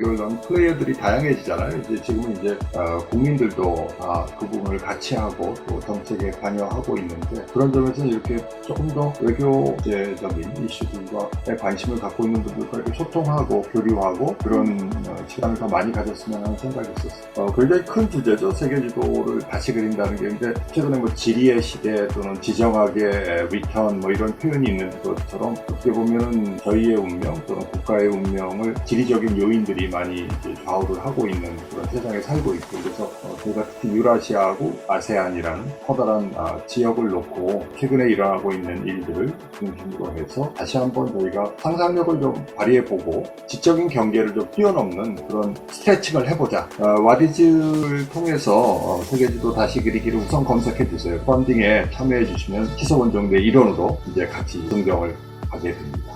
외교를 넣은 플레이어들이 다양해지잖아요. 이제 지금은 이제 어, 국민들도 다 그 부분을 같이 하고 또 정책에 관여하고 있는데 그런 점에서 이렇게 조금 더 외교제적인 이슈들과에 관심을 갖고 있는 분들과 이렇게 소통하고 교류하고 그런 어, 시간을 더 많이 가졌으면 하는 생각이 있었어요. 어, 굉장히 큰 주제죠. 세계 지도를 다시 그린다는 게 근데 최근에 뭐 지리의 시대 또는 지정학의 리턴 뭐 이런 표현이 있는 것처럼 어떻게 보면은 저희의 운명 또는 국가의 운명을 지리적인 요인들이 많이 좌우를 하고 있는 그런 세상에 살고 있고 그래서 어, 저희가 특히 유라시아하고 아세안이라는 커다란 아, 지역을 놓고 최근에 일어나고 있는 일들을 중심으로 해서 다시 한번 저희가 상상력을 좀 발휘해보고 지적인 경계를 좀 뛰어넘는 그런 스트레칭을 해보자. 어, 와디즈를 통해서 어, 세계지도 다시 그리기를 우선 검색해 주세요. 펀딩에 참여해 주시면 희소원정대 일원으로 이제 같이 등정을 하게 됩니다.